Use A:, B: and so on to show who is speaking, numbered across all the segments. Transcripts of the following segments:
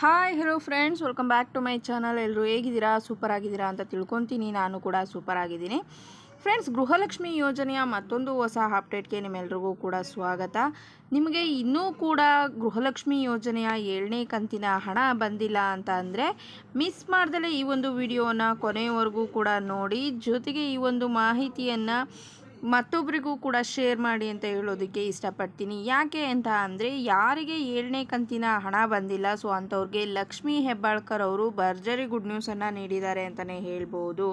A: Hi hello friends welcome back to my channel ಎಲ್ಲರೂ ಹೇಗಿದ್ದೀರಾ? Super ಆಗಿದ್ದೀರಾ ಅಂತ ತಿಳ್ಕೊತೀನಿ. ನಾನು ಕೂಡ ಸೂಪರ್ ಆಗಿದ್ದೀನಿ ಫ್ರೆಂಡ್ಸ್ ಗೃಹಲಕ್ಷ್ಮಿ ಯೋಜನೆಯ ಮತ್ತೊಂದು ಹೊಸ ಅಪ್ಡೇಟ್ಗೆ ನಿಮ್ಮೆಲ್ರಿಗೂ ಕೂಡ ಸ್ವಾಗತ. ನಿಮಗೆ ಇನ್ನೂ ಕೂಡ ಗೃಹಲಕ್ಷ್ಮಿ ಯೋಜನೆಯ ಏಳನೇ ಕಂತಿನ ಹಣ ಬಂದಿಲ್ಲ ಅಂತ ಅಂದರೆ ಮಿಸ್ ಮಾಡ್ದಲೇ ಈ ಒಂದು ವಿಡಿಯೋನ ಕೊನೆಯವರೆಗೂ ಕೂಡ ನೋಡಿ. ಜೊತೆಗೆ ಈ ಒಂದು ಮಾಹಿತಿಯನ್ನು ಮತ್ತೊಬ್ಬರಿಗೂ ಕೂಡ ಶೇರ್ ಮಾಡಿ ಅಂತ ಹೇಳೋದಕ್ಕೆ ಇಷ್ಟಪಡ್ತೀನಿ. ಯಾಕೆ ಅಂತ ಅಂದರೆ ಯಾರಿಗೆ ಏಳನೇ ಕಂತಿನ ಹಣ ಬಂದಿಲ್ಲ ಸೊ ಅಂಥವ್ರಿಗೆ ಲಕ್ಷ್ಮೀ ಹೆಬ್ಬಾಳ್ಕರ್ ಅವರು ಭರ್ಜರಿ ಗುಡ್ ನ್ಯೂಸನ್ನು ನೀಡಿದ್ದಾರೆ ಅಂತಲೇ ಹೇಳ್ಬೋದು.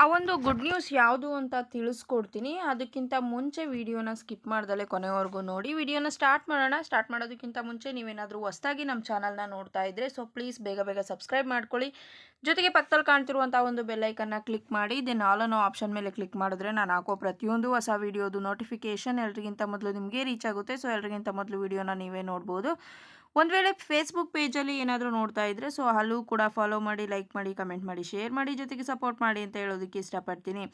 A: ಆ ಒಂದು ಗುಡ್ ನ್ಯೂಸ್ ಯಾವುದು ಅಂತ ತಿಳಿಸ್ಕೊಡ್ತೀನಿ. ಅದಕ್ಕಿಂತ ಮುಂಚೆ ವಿಡಿಯೋನ ಸ್ಕಿಪ್ ಮಾಡ್ದಲೆ ಕೊನೆವರೆಗೂ ನೋಡಿ. ವಿಡಿಯೋನ ಸ್ಟಾರ್ಟ್ ಮಾಡೋಣ. ಸ್ಟಾರ್ಟ್ ಮಾಡೋದಕ್ಕಿಂತ ಮುಂಚೆ ನೀವೇನಾದರೂ ಹೊಸದಾಗಿ ನಮ್ಮ ಚಾನಲ್ನ ನೋಡ್ತಾ ಇದ್ದರೆ ಸೊ ಪ್ಲೀಸ್ ಬೇಗ ಬೇಗ ಸಬ್ಸ್ಕ್ರೈಬ್ ಮಾಡ್ಕೊಳ್ಳಿ. ಜೊತೆಗೆ ಪಕ್ಕದಲ್ಲಿ ಕಾಣ್ತಿರುವಂಥ ಒಂದು ಬೆಲ್ಲೈಕನ್ನ ಕ್ಲಿಕ್ ಮಾಡಿ. ದೆನ್ ಆಲ್ ಆಪ್ಷನ್ ಮೇಲೆ ಕ್ಲಿಕ್ ಮಾಡಿದ್ರೆ ನಾನು ಹಾಕೋ ಪ್ರತಿಯೊಂದು ಹೊಸ ವಿಡಿಯೋದು ನೋಟಿಫಿಕೇಷನ್ ಎಲ್ರಿಗಿಂತ ಮೊದಲು ನಿಮಗೆ ರೀಚ್ ಆಗುತ್ತೆ. ಸೊ ಎಲ್ರಿಗಿಂತ ಮೊದಲು ವಿಡಿಯೋನ ನೀವೇ ನೋಡ್ಬೋದು. ಒಂದು ವೇಳೆ ಫೇಸ್ಬುಕ್ ಪೇಜಲ್ಲಿ ಏನಾದರೂ ನೋಡ್ತಾ ಇದ್ದರೆ ಸೊ ಅಲ್ಲೂ ಕೂಡ ಫಾಲೋ ಮಾಡಿ ಲೈಕ್ ಮಾಡಿ ಕಮೆಂಟ್ ಮಾಡಿ ಶೇರ್ ಮಾಡಿ, ಜೊತೆಗೆ ಸಪೋರ್ಟ್ ಮಾಡಿ ಅಂತ ಹೇಳೋದಕ್ಕೆ ಇಷ್ಟಪಡ್ತೀನಿ.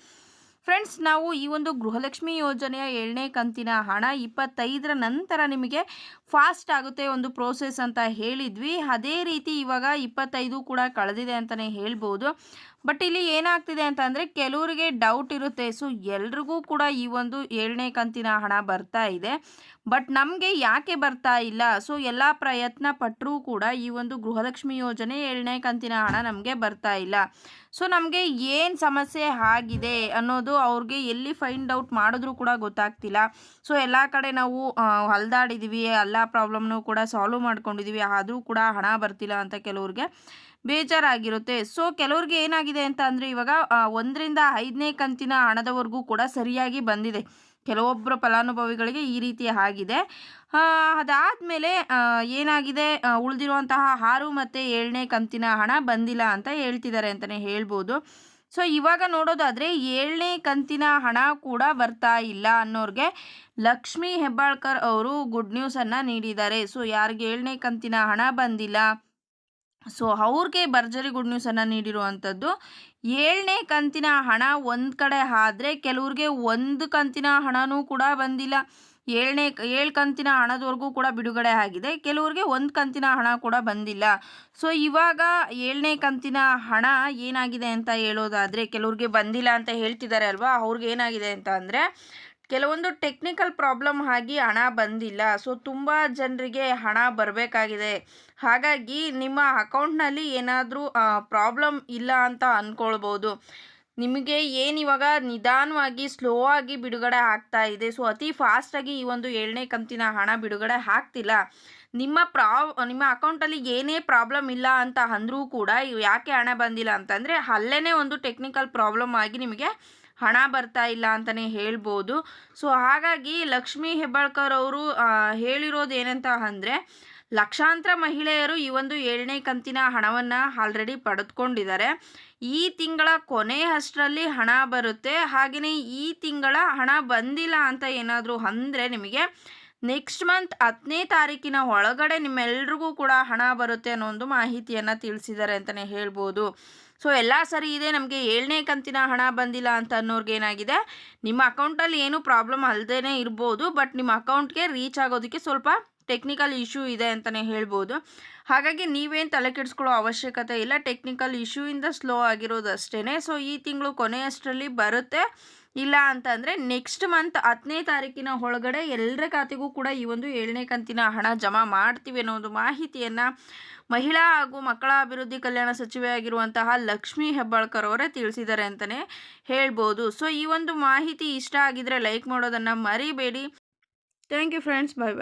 A: ಫ್ರೆಂಡ್ಸ್ ನಾವು ಈ ಒಂದು ಗೃಹಲಕ್ಷ್ಮಿ ಯೋಜನೆಯ ಏಳನೇ ಕಂತಿನ ಹಣ ಇಪ್ಪತ್ತೈದರ ನಂತರ ನಿಮಗೆ ಫಾಸ್ಟ್ ಆಗುತ್ತೆ ಒಂದು ಪ್ರೋಸೆಸ್ ಅಂತ ಹೇಳಿದ್ವಿ. ಅದೇ ರೀತಿ ಇವಾಗ ಇಪ್ಪತ್ತೈದು ಕೂಡ ಕಳೆದಿದೆ ಅಂತಲೇ ಹೇಳ್ಬೋದು. ಬಟ್ ಇಲ್ಲಿ ಏನಾಗ್ತಿದೆ ಅಂತ ಅಂದರೆ ಕೆಲವರಿಗೆ ಡೌಟ್ ಇರುತ್ತೆ. ಸೊ ಎಲ್ರಿಗೂ ಕೂಡ ಈ ಒಂದು ಏಳನೇ ಕಂತಿನ ಹಣ ಬರ್ತಾ ಇದೆ. ಬಟ್ ನಮಗೆ ಯಾಕೆ ಬರ್ತಾ ಇಲ್ಲ? ಸೊ ಎಲ್ಲ ಪ್ರಯತ್ನ ಪಟ್ಟರೂ ಕೂಡ ಈ ಒಂದು ಗೃಹಲಕ್ಷ್ಮಿ ಯೋಜನೆ ಏಳನೇ ಕಂತಿನ ಹಣ ನಮಗೆ ಬರ್ತಾ ಇಲ್ಲ. ಸೊ ನಮಗೆ ಏನು ಸಮಸ್ಯೆ ಆಗಿದೆ ಅನ್ನೋದು ಅವ್ರಿಗೆ ಎಲ್ಲಿ ಫೈಂಡ್ ಔಟ್ ಮಾಡಿದ್ರೂ ಕೂಡ ಗೊತ್ತಾಗ್ತಿಲ್ಲ. ಸೊ ಎಲ್ಲ ಕಡೆ ನಾವು ಹಲ್ದಾಡಿದ್ದೀವಿ ಎಲ್ಲ ಪ್ರಾಬ್ಲಮ್ನು ಕೂಡ ಸಾಲ್ವ್ ಮಾಡ್ಕೊಂಡಿದ್ದೀವಿ ಆದರೂ ಕೂಡ ಹಣ ಬರ್ತಿಲ್ಲ ಅಂತ ಕೆಲವ್ರಿಗೆ. ಬೇಜಾರಾಗಿರುತ್ತೆ. ಸೊ ಕೆಲವ್ರಿಗೆ ಏನಾಗಿದೆ ಅಂತ ಅಂದರೆ ಇವಾಗ ಒಂದರಿಂದ ಐದನೇ ಕಂತಿನ ಹಣದವರೆಗೂ ಕೂಡ ಸರಿಯಾಗಿ ಬಂದಿದೆ. ಕೆಲವೊಬ್ಬರ ಫಲಾನುಭವಿಗಳಿಗೆ ಈ ರೀತಿ ಆಗಿದೆ. ಅದಾದಮೇಲೆ ಏನಾಗಿದೆ? ಉಳಿದಿರುವಂತಹ ಆರು ಮತ್ತು ಏಳನೇ ಕಂತಿನ ಹಣ ಬಂದಿಲ್ಲ ಅಂತ ಹೇಳ್ತಿದ್ದಾರೆ ಅಂತಲೇ ಹೇಳ್ಬೋದು. ಸೊ ಇವಾಗ ನೋಡೋದಾದರೆ ಏಳನೇ ಕಂತಿನ ಹಣ ಕೂಡ ಬರ್ತಾ ಇಲ್ಲ ಅನ್ನೋರಿಗೆ ಲಕ್ಷ್ಮೀ ಹೆಬ್ಬಾಳ್ಕರ್ ಅವರು ಗುಡ್ ನ್ಯೂಸನ್ನು ನೀಡಿದ್ದಾರೆ. ಸೊ ಯಾರಿಗೆ ಏಳನೇ ಕಂತಿನ ಹಣ ಬಂದಿಲ್ಲ ಸೊ ಅವ್ರಿಗೆ ಭರ್ಜರಿ ಗುಡ್ ನ್ಯೂಸನ್ನು ನೀಡಿರುವಂಥದ್ದು ಏಳನೇ ಕಂತಿನ ಹಣ ಒಂದು ಕಡೆ ಆದ್ರೆ ಕೆಲವ್ರಿಗೆ ಒಂದು ಕಂತಿನ ಹಣನೂ ಕೂಡ ಬಂದಿಲ್ಲ. ಏಳನೇ, ಏಳು ಕಂತಿನ ಹಣದವರೆಗೂ ಕೂಡ ಬಿಡುಗಡೆ ಆಗಿದೆ. ಕೆಲವ್ರಿಗೆ ಒಂದು ಕಂತಿನ ಹಣ ಕೂಡ ಬಂದಿಲ್ಲ. ಸೊ ಇವಾಗ ಏಳನೇ ಕಂತಿನ ಹಣ ಏನಾಗಿದೆ ಅಂತ ಹೇಳೋದಾದರೆ, ಕೆಲವ್ರಿಗೆ ಬಂದಿಲ್ಲ ಅಂತ ಹೇಳ್ತಿದ್ದಾರೆ ಅಲ್ವಾ? ಅವ್ರಿಗೆ ಏನಾಗಿದೆ ಅಂತ ಅಂದರೆ ಕೆಲವೊಂದು ಟೆಕ್ನಿಕಲ್ ಪ್ರಾಬ್ಲಮ್ ಆಗಿ ಹಣ ಬಂದಿಲ್ಲ. ಸೊ ತುಂಬ ಜನರಿಗೆ ಹಣ ಬರಬೇಕಾಗಿದೆ. ಹಾಗಾಗಿ ನಿಮ್ಮ ಅಕೌಂಟ್ನಲ್ಲಿ ಏನಾದರೂ ಪ್ರಾಬ್ಲಮ್ ಇಲ್ಲ ಅಂತ ಅಂದ್ಕೊಳ್ಬೋದು ನಿಮಗೆ ಏನಿವಾಗ ನಿಧಾನವಾಗಿ ಸ್ಲೋ ಆಗಿ ಬಿಡುಗಡೆ ಆಗ್ತಾ ಇದೆ. ಸೊ ಅತಿ ಫಾಸ್ಟಾಗಿ ಈ ಒಂದು ಏಳನೇ ಕಂತಿನ ಹಣ ಬಿಡುಗಡೆ ಆಗ್ತಿಲ್ಲ. ನಿಮ್ಮ ಪ್ರಾ ನಿಮ್ಮ ಅಕೌಂಟಲ್ಲಿ ಏನೇ ಪ್ರಾಬ್ಲಮ್ ಇಲ್ಲ ಅಂತ ಅಂದರೂ ಕೂಡ ಯಾಕೆ ಹಣ ಬಂದಿಲ್ಲ ಅಂತಂದರೆ ಅಲ್ಲೇ ಒಂದು ಟೆಕ್ನಿಕಲ್ ಪ್ರಾಬ್ಲಮ್ ಆಗಿ ನಿಮಗೆ ಹಣ ಬರ್ತಾ ಇಲ್ಲ ಅಂತಲೇ ಹೇಳ್ಬೋದು. ಸೊ, ಹಾಗಾಗಿ ಲಕ್ಷ್ಮೀ ಹೆಬ್ಬಾಳ್ಕರ್ ಅವರು ಹೇಳಿರೋದು ಏನಂತ ಅಂದರೆ, ಲಕ್ಷಾಂತರ ಮಹಿಳೆಯರು ಈ ಒಂದು ಏಳನೇ ಕಂತಿನ ಹಣವನ್ನು ಆಲ್ರೆಡಿ ಪಡೆದುಕೊಂಡಿದ್ದಾರೆ. ಈ ತಿಂಗಳ ಕೊನೆ ಅಷ್ಟರಲ್ಲಿ ಹಣ ಬರುತ್ತೆ. ಹಾಗೆಯೇ ಈ ತಿಂಗಳ ಹಣ ಬಂದಿಲ್ಲ ಅಂತ ಏನಾದರೂ ಅಂದರೆ ನಿಮಗೆ ನೆಕ್ಸ್ಟ್ ಮಂತ್ ಹತ್ತನೇ ತಾರೀಕಿನ ಒಳಗಡೆ ನಿಮ್ಮೆಲ್ರಿಗೂ ಕೂಡ ಹಣ ಬರುತ್ತೆ ಅನ್ನೋ ಒಂದು ಮಾಹಿತಿಯನ್ನು ತಿಳಿಸಿದ್ದಾರೆ ಅಂತಲೇ ಹೇಳ್ಬೋದು. ಸೊ, ಎಲ್ಲ ಸರಿ ಇದೆ, ನಮಗೆ ಏಳನೇ ಕಂತಿನ ಹಣ ಬಂದಿಲ್ಲ ಅಂತ ಅನ್ನೋರ್ಗೆ ಏನಾಗಿದೆ? ನಿಮ್ಮ ಅಕೌಂಟಲ್ಲಿ ಏನೂ ಪ್ರಾಬ್ಲಮ್ ಅಲ್ಲದೇ ಇರ್ಬೋದು, ಬಟ್ ನಿಮ್ಮ ಅಕೌಂಟ್ಗೆ ರೀಚ್ ಆಗೋದಕ್ಕೆ ಸ್ವಲ್ಪ ಟೆಕ್ನಿಕಲ್ ಇಶ್ಯೂ ಇದೆ ಅಂತಲೇ ಹೇಳ್ಬೋದು. ಹಾಗಾಗಿ ನೀವೇನು ತಲೆ ಕೆಡಿಸ್ಕೊಳ್ಳೋ ಅವಶ್ಯಕತೆ ಇಲ್ಲ. ಟೆಕ್ನಿಕಲ್ ಇಶ್ಯೂಯಿಂದ ಸ್ಲೋ ಆಗಿರೋದು ಅಷ್ಟೇ ಸೊ ಈ ತಿಂಗಳು ಕೊನೆಯಷ್ಟರಲ್ಲಿ ಬರುತ್ತೆ. ಇಲ್ಲ ಅಂತಂದರೆ ನೆಕ್ಸ್ಟ್ ಮಂತ್ ಹತ್ತನೇ ತಾರೀಕಿನ ಒಳಗಡೆ ಎಲ್ಲರ ಖಾತೆಗೂ ಕೂಡ ಈ ಒಂದು ಏಳನೇ ಕಂತಿನ ಹಣ ಜಮಾ ಮಾಡ್ತೀವಿ ಅನ್ನೋ ಒಂದು ಮಾಹಿತಿಯನ್ನು ಮಹಿಳಾ ಹಾಗೂ ಮಕ್ಕಳ ಅಭಿವೃದ್ಧಿ ಕಲ್ಯಾಣ ಸಚಿವೆ ಆಗಿರುವಂತಹ ಲಕ್ಷ್ಮೀ ಹೆಬ್ಬಾಳ್ಕರ್ ಅವರೇ ತಿಳಿಸಿದ್ದಾರೆ ಅಂತಲೇ ಹೇಳ್ಬೋದು. ಸೊ ಈ ಒಂದು ಮಾಹಿತಿ ಇಷ್ಟ ಆಗಿದ್ರೆ ಲೈಕ್ ಮಾಡೋದನ್ನು ಮರಿಬೇಡಿ. Thank you friends bye bye